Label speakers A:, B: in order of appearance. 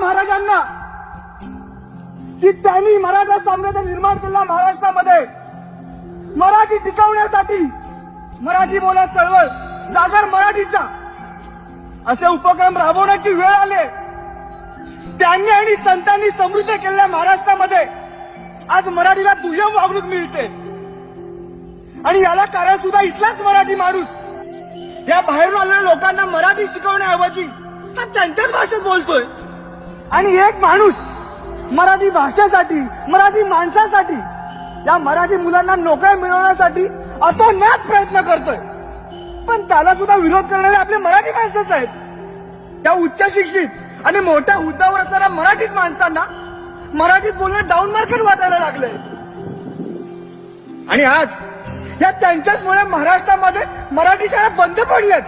A: महाराजांना. की त्यांनी मराठा साम्राज्य निर्माण केला महाराष्ट्रामध्ये. मराठी टिकवण्यासाठी मराठी बोला चळवळ जागर मराठीचा. असे उपक्रम राबवण्याची वेळ आले. त्यांनी आणि संतांनी समृद्ध केलेल्या महाराष्ट्रामध्ये आज मराठीला दुय्यम वागणूक मिळते. आणि याला कारण सुद्धा इथलाच मराठी माणूस. या बाहेरून आलेल्या लोकांना मराठी शिकवण्याऐवजी हा त्यांच्याच भाषेत बोलतोय. आणि एक माणूस मराठी भाषेसाठी मराठी माणसासाठी या मराठी मुलांना नोकऱ्या मिळवण्यासाठी अतोनात प्रयत्न करतोय. पण त्याला सुद्धा विरोध करणारे आपले मराठी माणसंच आहेत त्या उच्च शिक्षित आणि मोठ्या हुद्द्यावर असणाऱ्या मराठीत माणसांना मराठीत बोलणं डाऊन मार्केट वाटायला लागलंय. आणि आज या त्यांच्याचमुळे महाराष्ट्रामध्ये मराठी शाळा बंद पडल्यात